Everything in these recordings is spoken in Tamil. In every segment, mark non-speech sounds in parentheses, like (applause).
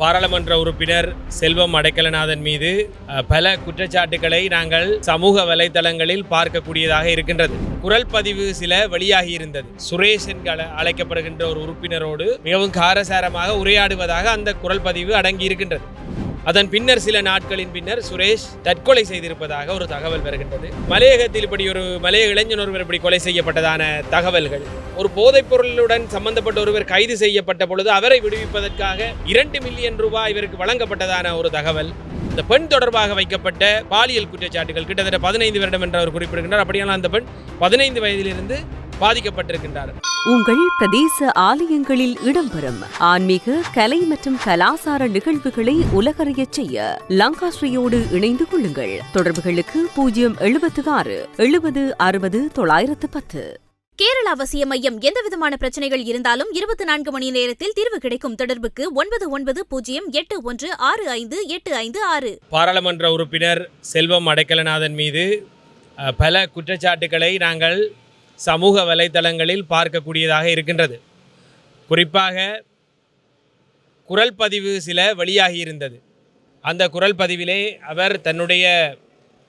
பாராளுமன்ற உறுப்பினர் செல்வம் அடைக்கலநாதன் மீது பல குற்றச்சாட்டுகளை நாங்கள் சமூக வலைதளங்களில் பார்க்கக்கூடியதாக இருக்கின்றது. குரல் பதிவு சில வெளியாகி இருந்தது. சுரேஷ் என்று அழைக்கப்படுகின்ற ஒரு உறுப்பினரோடு மிகவும் காரசாரமாக உரையாடுவதாக அந்த குரல் பதிவு அடங்கி இருக்கின்றது அதன் பின்னர் சில நாட்களின் பின்னர் சுரேஷ் தற்கொலை செய்திருப்பதாக ஒரு தகவல் வருகின்றது. மலையகத்தில் இப்படி ஒரு மலைய இளைஞன் ஒருவர் இப்படி கொலை செய்யப்பட்டதான தகவல்கள். ஒரு போதைப் பொருளுடன் சம்பந்தப்பட்ட ஒருவர் கைது செய்யப்பட்ட பொழுது அவரை விடுவிப்பதற்காக இரண்டு மில்லியன் ரூபாய் இவருக்கு வழங்கப்பட்டதான ஒரு தகவல். இந்த பெண் தொடர்பாக வைக்கப்பட்ட பாலியல் குற்றச்சாட்டுகள் கிட்டத்தட்ட பதினைந்து வருடம் என்று அவர் குறிப்பிடுகின்றார். அப்படியானால் அந்த பெண் பதினைந்து வயதிலிருந்து பாதிக்கப்பட்டிருக்கின்றார். உங்கள் பிரதேச ஆலயங்களில் இடம்பெறும் ஆன்மீக கலை மற்றும் கலாசார நிகழ்வுகளை உலகறியச் செய்ய லங்காஸ்ரீயோடு இணைந்து கொள்ளுங்கள். தொடர்புகளுக்கு பூஜ்ஜியம் எழுபத்து ஆறு எழுபது அறுபது தொள்ளாயிரத்து பத்து. கேரள அவசிய மையம் எந்தவிதமான பிரச்சனைகள் இருந்தாலும் இருபத்தி நான்கு மணி நேரத்தில் தீர்வு கிடைக்கும் தொடர்புக்கு ஒன்பது ஒன்பது பூஜ்ஜியம் எட்டு ஒன்று ஆறு ஐந்து எட்டு ஐந்து ஆறு. பாராளுமன்ற உறுப்பினர் செல்வம் அடைக்கலநாதன் மீது பல குற்றச்சாட்டுகளை நாங்கள் சமூக வலைதளங்களில் பார்க்கக்கூடியதாக இருக்கின்றது. குறிப்பாக குரல் பதிவு சில வெளியாகி இருந்தது. அந்த குரல் பதிவிலே அவர் தன்னுடைய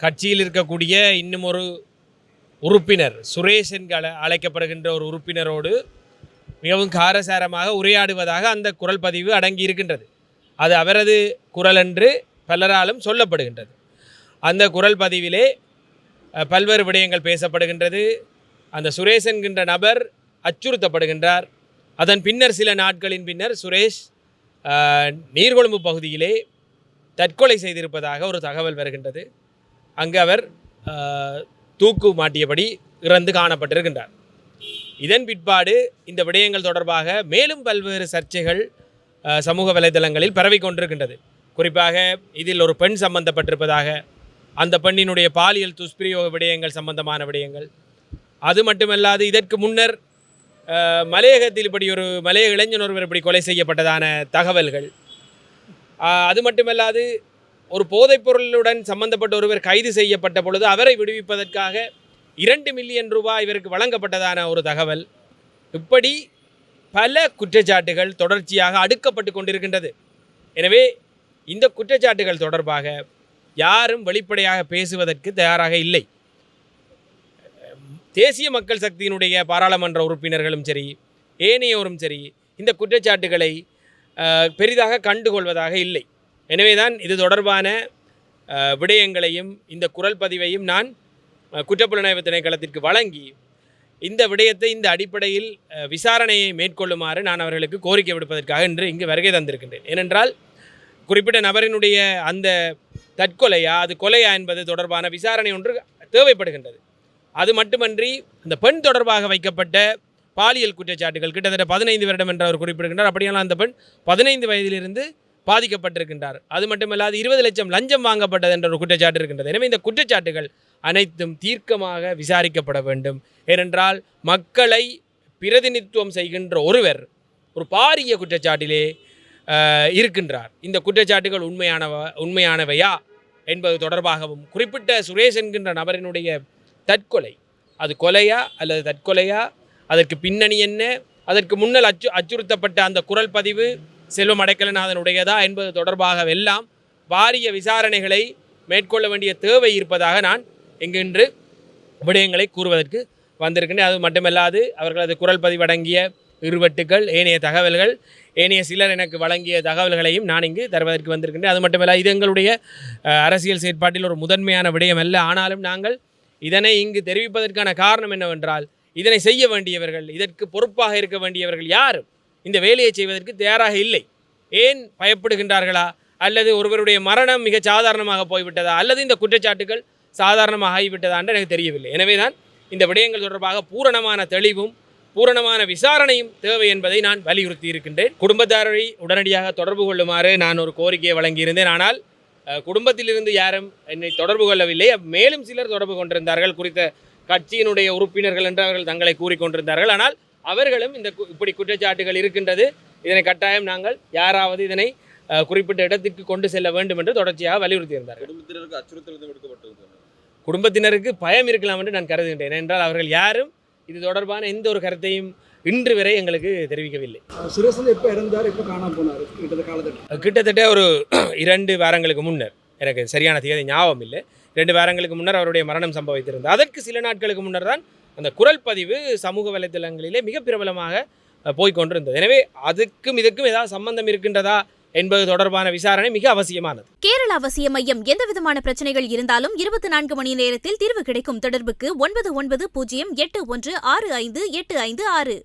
கட்சியில் இருக்கக்கூடிய இன்னும் ஒரு உறுப்பினர் சுரேஷ் என்று அழைக்கப்படுகின்ற ஒரு உறுப்பினரோடு மிகவும் காரசாரமாக உரையாடுவதாக அந்த குரல் பதிவு அடங்கி இருக்கின்றது. அது அவரது குரல் என்று பலராலும் சொல்லப்படுகின்றது. அந்த குரல் பதிவிலே பல்வேறு விடயங்கள் பேசப்படுகின்றது. அந்த சுரேஷ் என்கின்ற நபர் அச்சுறுத்தப்படுகின்றார். அதன் பின்னர் சில நாட்களின் பின்னர் சுரேஷ் நீர்கொழும்பு பகுதியிலே தற்கொலை செய்திருப்பதாக ஒரு தகவல் வருகின்றது. அங்கு அவர் தூக்கு மாட்டியபடி இறந்து காணப்பட்டிருக்கின்றார். இதன் பிற்பாடு இந்த விடயங்கள் தொடர்பாக மேலும் பல்வேறு சர்ச்சைகள் சமூக வலைதளங்களில் பரவிக் கொண்டிருக்கின்றது. குறிப்பாக இதில் ஒரு பெண் சம்பந்தப்பட்டிருப்பதாக அந்த பெண்ணினுடைய பாலியல் துஷ்பிரயோக விடயங்கள் சம்பந்தமான விடயங்கள் அது மட்டுமல்லாது இதற்கு முன்னர் மலையகத்தில் இப்படி ஒரு மலைய இளைஞன் ஒருவர் இப்படி கொலை செய்யப்பட்டதான தகவல்கள். அது மட்டுமல்லாது ஒரு போதைப்பொருளுடன் சம்பந்தப்பட்ட ஒருவர் கைது செய்யப்பட்ட பொழுது அவரை விடுவிப்பதற்காக இரண்டு மில்லியன் ரூபாய் இவருக்கு வழங்கப்பட்டதான ஒரு தகவல். இப்படி பல குற்றச்சாட்டுகள் தொடர்ச்சியாக அடுக்கப்பட்டு கொண்டிருக்கின்றது. எனவே இந்த குற்றச்சாட்டுகள் தொடர்பாக யாரும் வெளிப்படையாக பேசுவதற்கு தயாராக இல்லை. தேசிய மக்கள் சக்தியினுடைய பாராளுமன்ற உறுப்பினர்களும் சரி ஏனையோரும் சரி இந்த குற்றச்சாட்டுகளை பெரிதாக கண்டுகொள்வதாக இல்லை. எனவேதான் இது தொடர்பான விடயங்களையும் இந்த குரல் பதிவையும் நான் குற்றப்புலனாய்வு திணைக்களத்திற்கு வழங்கி இந்த விடயத்தை இந்த அடிப்படையில் விசாரணையை மேற்கொள்ளுமாறு நான் அவர்களுக்கு கோரிக்கை விடுப்பதற்காக இன்று இங்கு வருகை தந்திருக்கின்றேன். ஏனென்றால் குறிப்பிட்ட நபரினுடைய அந்த தற்கொலையா அது கொலையா என்பது தொடர்பான விசாரணை ஒன்று தேவைப்படுகின்றது. அது மட்டுமன்றி அந்த பெண் தொடர்பாக வைக்கப்பட்ட பாலியல் குற்றச்சாட்டுகள் கிட்டத்தட்ட பதினைந்து வருடம் என்று அவர் குறிப்பிடுகின்றார். அப்படியெல்லாம் அந்த பெண் பதினைந்து வயதிலிருந்து பாதிக்கப்பட்டிருக்கின்றார். அது மட்டுமல்லாது இருபது லட்சம் லஞ்சம் வாங்கப்பட்டது என்ற ஒரு குற்றச்சாட்டு இருக்கின்றது. எனவே இந்த குற்றச்சாட்டுகள் அனைத்தும் தீர்க்கமாக விசாரிக்கப்பட வேண்டும். ஏனென்றால் மக்களை பிரதிநிதித்துவம் செய்கின்ற ஒருவர் ஒரு பாரிய குற்றச்சாட்டிலே இருக்கின்றார். இந்த குற்றச்சாட்டுகள் உண்மையானவ உண்மையானவையா என்பது தொடர்பாகவும் குறிப்பிட்ட சுரேஷ் என்கின்ற நபரினுடைய தற்கொலை. அது கொலையா அல்லது தற்கொலையா? அதற்கு பின்னணி என்ன? அதற்கு முன்னல் அச்சு அச்சுறுத்தப்பட்ட அந்த குரல் பதிவு செல்வம் அடைக்கலநாதனுடையதா என்பது தொடர்பாக எல்லாம் வாரிய விசாரணைகளை மேற்கொள்ள வேண்டிய தேவை இருப்பதாக நான் இங்கின்று விடயங்களை கூறுவதற்கு வந்திருக்கின்றேன். அது மட்டுமல்லாது அவர்களது குரல் பதிவடங்கிய இருவட்டுகள் ஏனைய தகவல்கள் ஏனைய சிலர் எனக்கு வழங்கிய தகவல்களையும் நான் இங்கு தருவதற்கு வந்திருக்கின்றேன். அது மட்டுமல்ல இது எங்களுடைய அரசியல் செயற்பாட்டில் ஒரு முதன்மையான விடயம் அல்ல. ஆனாலும் நாங்கள் இதனை இங்கு தெரிவிப்பதற்கான காரணம் என்னவென்றால் இதனை செய்ய வேண்டியவர்கள் இதற்கு பொறுப்பாக இருக்க வேண்டியவர்கள் யாரும் இந்த வேலையை செய்வதற்கு தயாராக இல்லை. ஏன் பயப்படுகின்றார்களா? அல்லது ஒருவருடைய மரணம் மிக சாதாரணமாக போய்விட்டதா? அல்லது இந்த குற்றச்சாட்டுகள் சாதாரணமாக ஆகிவிட்டதா என்று எனக்கு தெரியவில்லை. எனவே தான் இந்த விடயங்கள் தொடர்பாக பூரணமான தெளிவும் பூரணமான விசாரணையும் தேவை என்பதை நான் வலியுறுத்தி இருக்கின்றேன். குடும்பத்தாரரை உடனடியாக தொடர்பு கொள்ளுமாறு நான் ஒரு கோரிக்கையை வழங்கியிருந்தேன். ஆனால் குடும்பத்திலிருந்து யாரும் என்னை தொடர்பு கொள்ளவில்லை. மேலும் சிலர் தொடர்பு கொண்டிருந்தார்கள். குறித்த கட்சியினுடைய உறுப்பினர்கள் என்று அவர்கள் தங்களை கூறிக்கொண்டிருந்தார்கள் ஆனால் அவர்களும் இந்த இப்படி குற்றச்சாட்டுகள் இருக்கின்றது. இதனை கட்டாயம் நாங்கள் யாராவது இதனை குறிப்பிட்ட இடத்திற்கு கொண்டு செல்ல வேண்டும் என்று தொடர்ச்சியாக வலியுறுத்தியிருந்தார்கள். குடும்பத்தினருக்கு அச்சுறுத்தல் குடும்பத்தினருக்கு பயம் இருக்கலாம் என்று நான் கருதுகின்றேன். என்றால் அவர்கள் யாரும் இது தொடர்பான எந்த ஒரு கருத்தையும் இன்று வரை எங்களுக்கு தெரிவிக்கவில்லை. சுரேஷ் எப்போ இறந்தார் எப்போ காணாம போனார்? கிட்டத்தட்ட காலத்தில் கிட்டத்தட்ட ஒரு (clears throat) இரண்டு வாரங்களுக்கு முன்னர். எனக்கு சரியான தேதி ஞாபகம் இல்லை. ரெண்டு வாரங்களுக்கு முன்னர் அவருடைய மரணம் சம்பவித்திருந்தது. அதற்கு சில நாட்களுக்கு முன்னர் தான் அந்த குரல் பதிவு சமூக வலைதளங்களிலே மிக பிரபலமாக அஹ், போய்க் கொண்டிருந்தது. எனவே அதுக்கும் இதுக்கும் ஏதாவது சம்பந்தம் இருக்கின்றதா என்பது தொடர்பான விசாரணை மிக அவசியமானது. கேரள அவசிய மையம் எந்தவிதமான பிரச்சனைகள் இருந்தாலும் இருபத்தி நான்கு மணி நேரத்தில் தீர்வு கிடைக்கும் தொடர்புக்கு ஒன்பது ஒன்பது பூஜ்ஜியம் எட்டு ஒன்று ஆறு ஐந்து எட்டு ஐந்து ஆறு.